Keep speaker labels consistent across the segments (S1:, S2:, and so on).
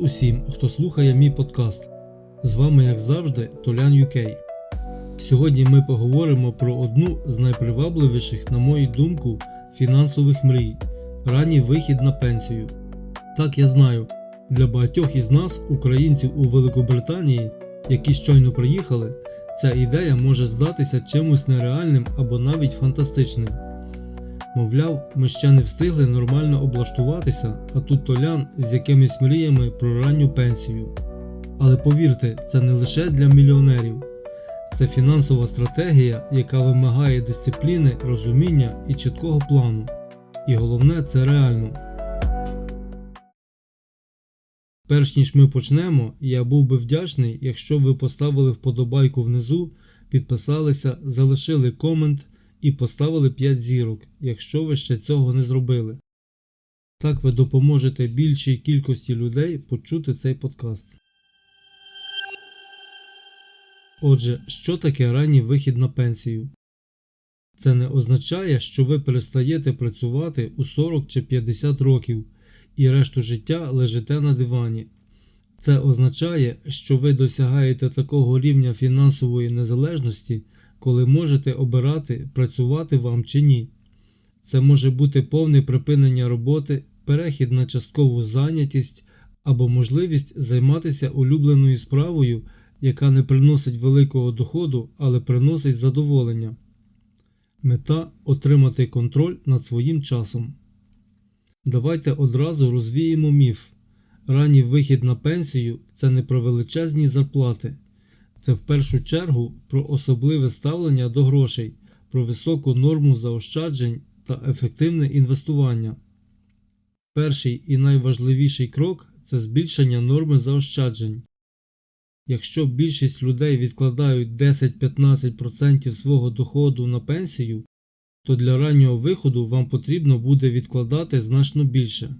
S1: усім, хто слухає мій подкаст. З вами, як завжди, Толян UK. Сьогодні ми поговоримо про одну з найпривабливіших, на мою думку, фінансових мрій ранній вихід на пенсію. Так я знаю, для багатьох із нас, українців у Великобританії, які щойно приїхали, ця ідея може здатися чимось нереальним або навіть фантастичним. Мовляв, ми ще не встигли нормально облаштуватися, а тут толян з якимись мріями про ранню пенсію. Але повірте, це не лише для мільйонерів, це фінансова стратегія, яка вимагає дисципліни, розуміння і чіткого плану. І головне, це реально. Перш ніж ми почнемо, я був би вдячний, якщо ви поставили вподобайку внизу, підписалися, залишили комент і поставили 5 зірок, якщо ви ще цього не зробили. Так ви допоможете більшій кількості людей почути цей подкаст. Отже, що таке ранній вихід на пенсію? Це не означає, що ви перестаєте працювати у 40 чи 50 років і решту життя лежите на дивані. Це означає, що ви досягаєте такого рівня фінансової незалежності, коли можете обирати, працювати вам чи ні. Це може бути повне припинення роботи, перехід на часткову зайнятість або можливість займатися улюбленою справою, яка не приносить великого доходу, але приносить задоволення. Мета отримати контроль над своїм часом. Давайте одразу розвіємо міф. Ранній вихід на пенсію це не про величезні зарплати, це в першу чергу про особливе ставлення до грошей, про високу норму заощаджень та ефективне інвестування. Перший і найважливіший крок це збільшення норми заощаджень. Якщо більшість людей відкладають 10-15% свого доходу на пенсію, то для раннього виходу вам потрібно буде відкладати значно більше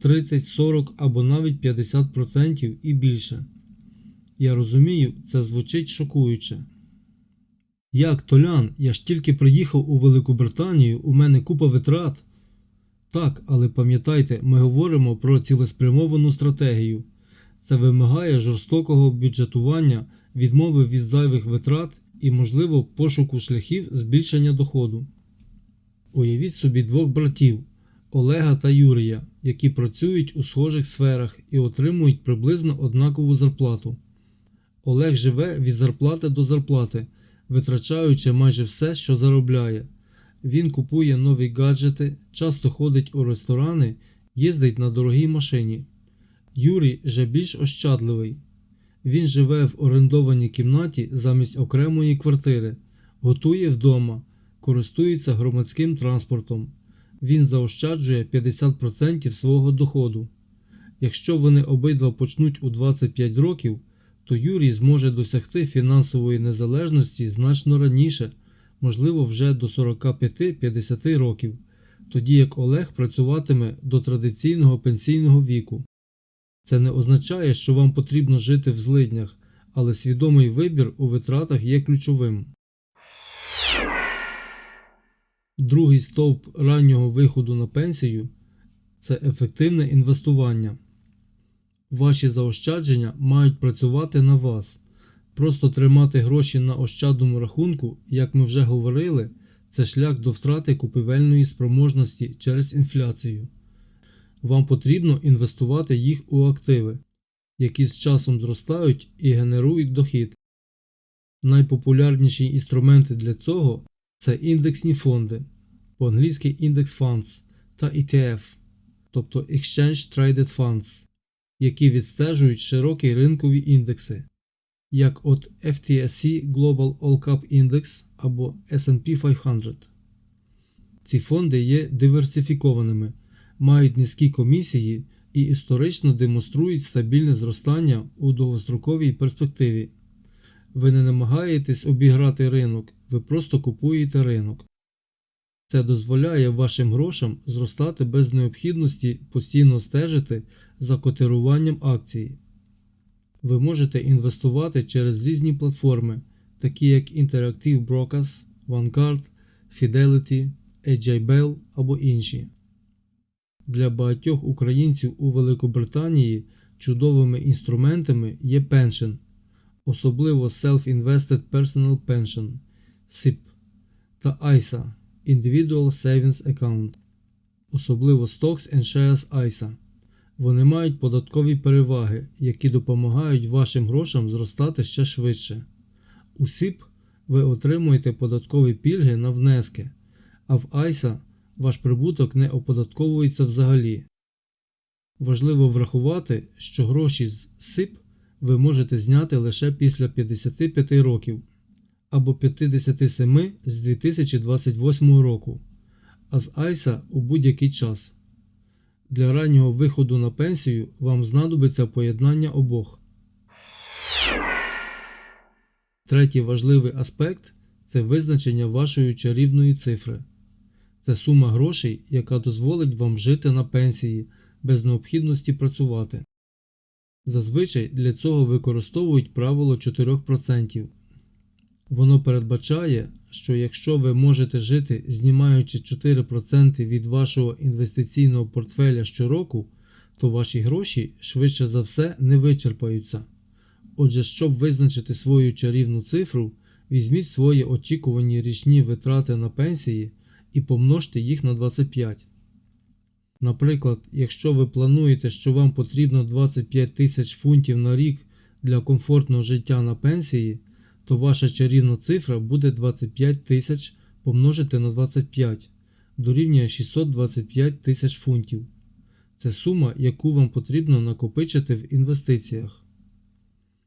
S1: 30, 40 або навіть 50% і більше. Я розумію, це звучить шокуюче. Як Толян, я ж тільки приїхав у Велику Британію, у мене купа витрат. Так, але пам'ятайте, ми говоримо про цілеспрямовану стратегію. Це вимагає жорстокого бюджетування, відмови від зайвих витрат і, можливо, пошуку шляхів збільшення доходу. Уявіть собі двох братів Олега та Юрія, які працюють у схожих сферах і отримують приблизно однакову зарплату. Олег живе від зарплати до зарплати, витрачаючи майже все, що заробляє. Він купує нові гаджети, часто ходить у ресторани, їздить на дорогій машині. Юрій же більш ощадливий. Він живе в орендованій кімнаті замість окремої квартири, готує вдома, користується громадським транспортом. Він заощаджує 50% свого доходу. Якщо вони обидва почнуть у 25 років, то Юрій зможе досягти фінансової незалежності значно раніше, можливо, вже до 45-50 років, тоді як Олег працюватиме до традиційного пенсійного віку. Це не означає, що вам потрібно жити в злиднях, але свідомий вибір у витратах є ключовим. Другий стовп раннього виходу на пенсію це ефективне інвестування. Ваші заощадження мають працювати на вас. Просто тримати гроші на ощадному рахунку, як ми вже говорили, це шлях до втрати купівельної спроможності через інфляцію. Вам потрібно інвестувати їх у активи, які з часом зростають і генерують дохід. Найпопулярніші інструменти для цього це індексні фонди, по-англійськи Index Funds та ETF, тобто Exchange Traded Funds, які відстежують широкі ринкові індекси, як от FTSE Global All Cap Index або SP 500. Ці фонди є диверсифікованими, мають низькі комісії і історично демонструють стабільне зростання у довгостроковій перспективі. Ви не намагаєтесь обіграти ринок, ви просто купуєте ринок. Це дозволяє вашим грошам зростати без необхідності постійно стежити за котируванням акції. Ви можете інвестувати через різні платформи, такі як Interactive Brokers, Vanguard, Fidelity, AJ Bell або інші. Для багатьох українців у Великобританії чудовими інструментами є пеншен, особливо Self-Invested Personal Pension SIP та ISA Individual Savings Account, особливо Stocks and Shares ISA. Вони мають податкові переваги, які допомагають вашим грошам зростати ще швидше. У СІП ви отримуєте податкові пільги на внески, а в ISA ваш прибуток не оподатковується взагалі. Важливо врахувати, що гроші з СИП ви можете зняти лише після 55 років або 57 з 2028 року, а з ISA у будь-який час. Для раннього виходу на пенсію вам знадобиться поєднання обох. Третій важливий аспект це визначення вашої чарівної цифри. Це сума грошей, яка дозволить вам жити на пенсії без необхідності працювати. Зазвичай для цього використовують правило 4%. Воно передбачає, що якщо ви можете жити, знімаючи 4% від вашого інвестиційного портфеля щороку, то ваші гроші швидше за все не вичерпаються. Отже, щоб визначити свою чарівну цифру, візьміть свої очікувані річні витрати на пенсії і помножте їх на 25. Наприклад, якщо ви плануєте, що вам потрібно 25 тисяч фунтів на рік для комфортного життя на пенсії, то ваша чарівна цифра буде 25 тисяч помножити на 25 дорівнює 625 тисяч фунтів. Це сума, яку вам потрібно накопичити в інвестиціях.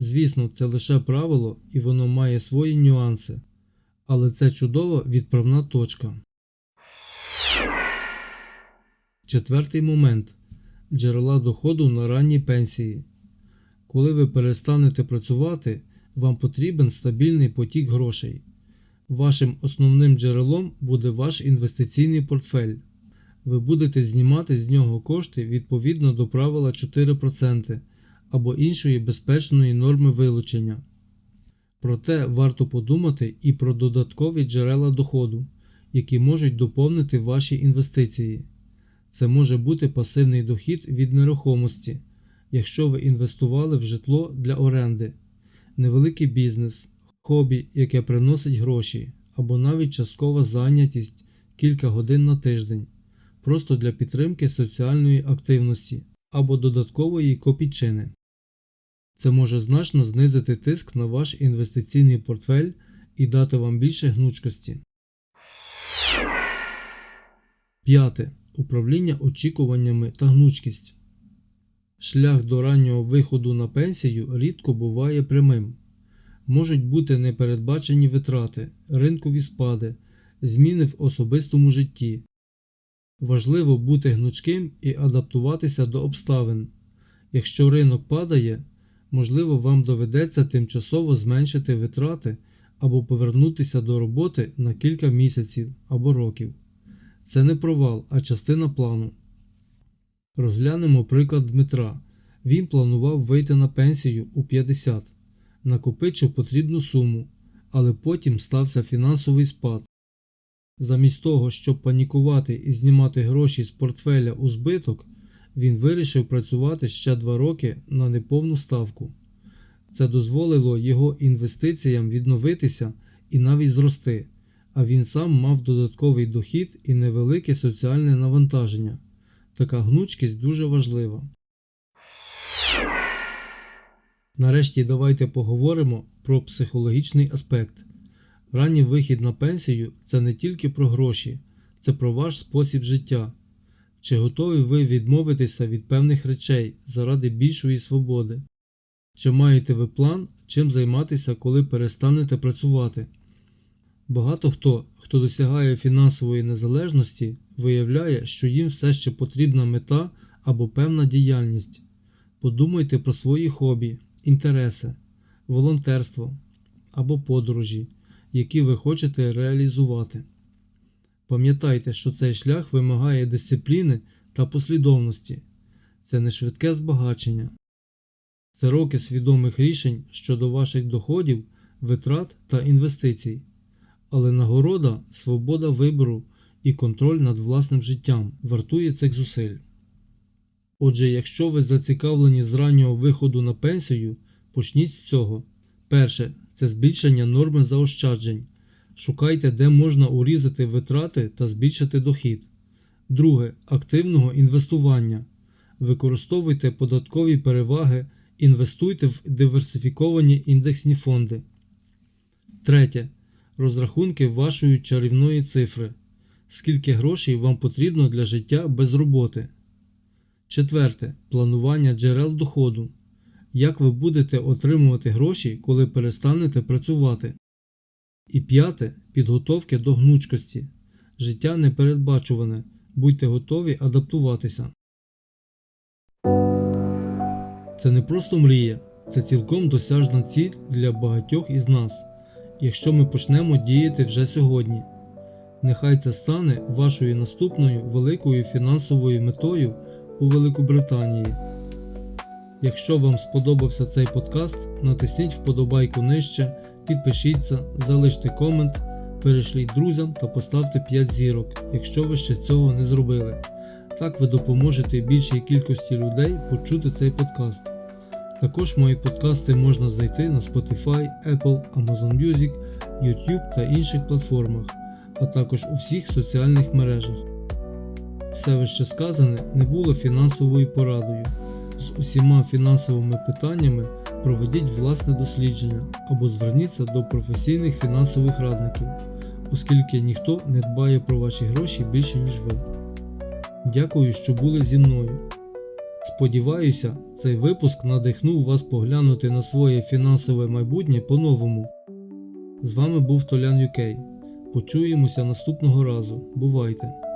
S1: Звісно, це лише правило і воно має свої нюанси, але це чудова відправна точка. Четвертий момент джерела доходу на ранній пенсії. Коли ви перестанете працювати, вам потрібен стабільний потік грошей. Вашим основним джерелом буде ваш інвестиційний портфель. Ви будете знімати з нього кошти відповідно до правила 4% або іншої безпечної норми вилучення. Проте варто подумати і про додаткові джерела доходу, які можуть доповнити ваші інвестиції. Це може бути пасивний дохід від нерухомості, якщо ви інвестували в житло для оренди, невеликий бізнес, хобі, яке приносить гроші, або навіть часткова зайнятість кілька годин на тиждень, просто для підтримки соціальної активності або додаткової копійчини. Це може значно знизити тиск на ваш інвестиційний портфель і дати вам більше гнучкості. П'яте. Управління очікуваннями та гнучкість. Шлях до раннього виходу на пенсію рідко буває прямим. Можуть бути непередбачені витрати, ринкові спади, зміни в особистому житті. Важливо бути гнучким і адаптуватися до обставин. Якщо ринок падає, можливо, вам доведеться тимчасово зменшити витрати або повернутися до роботи на кілька місяців або років. Це не провал, а частина плану. Розглянемо приклад Дмитра. Він планував вийти на пенсію у 50, накопичив потрібну суму, але потім стався фінансовий спад. Замість того, щоб панікувати і знімати гроші з портфеля у збиток, він вирішив працювати ще 2 роки на неповну ставку. Це дозволило його інвестиціям відновитися і навіть зрости, а він сам мав додатковий дохід і невелике соціальне навантаження. Така гнучкість дуже важлива. Нарешті давайте поговоримо про психологічний аспект. Ранній вихід на пенсію це не тільки про гроші, це про ваш спосіб життя. Чи готові ви відмовитися від певних речей заради більшої свободи? Чи маєте ви план, чим займатися, коли перестанете працювати? Багато хто, хто досягає фінансової незалежності, виявляє, що їм все ще потрібна мета або певна діяльність. Подумайте про свої хобі, інтереси, волонтерство або подорожі, які ви хочете реалізувати. Пам'ятайте, що цей шлях вимагає дисципліни та послідовності, це не швидке збагачення, це роки свідомих рішень щодо ваших доходів, витрат та інвестицій, але нагорода, свобода вибору і контроль над власним життям вартує цих зусиль. Отже, якщо ви зацікавлені з раннього виходу на пенсію, почніть з цього. Перше це збільшення норми заощаджень. Шукайте, де можна урізати витрати та збільшити дохід. Друге активного інвестування. Використовуйте податкові переваги, інвестуйте в диверсифіковані індексні фонди. Третє. Розрахунки вашої чарівної цифри. Скільки грошей вам потрібно для життя без роботи. Четверте. Планування джерел доходу. Як ви будете отримувати гроші, коли перестанете працювати. І п'яте. Підготовки до гнучкості. Життя непередбачуване. Будьте готові адаптуватися. Це не просто мрія, це цілком досяжна ціль для багатьох із нас, якщо ми почнемо діяти вже сьогодні. Нехай це стане вашою наступною великою фінансовою метою у Великобританії. Якщо вам сподобався цей подкаст, натисніть вподобайку нижче, підпишіться, залиште комент, перешліть друзям та поставте 5 зірок, якщо ви ще цього не зробили. Так ви допоможете більшій кількості людей почути цей подкаст. Також мої подкасти можна знайти на Spotify, Apple, Amazon Music, YouTube та інших платформах, а також у всіх соціальних мережах. Все вище сказане не було фінансовою порадою. З усіма фінансовими питаннями проведіть власне дослідження або зверніться до професійних фінансових радників, оскільки ніхто не дбає про ваші гроші більше, ніж ви. Дякую, що були зі мною. Сподіваюся, цей випуск надихнув вас поглянути на своє фінансове майбутнє по-новому. З вами був Толян Юкей. Почуємося наступного разу. Бувайте!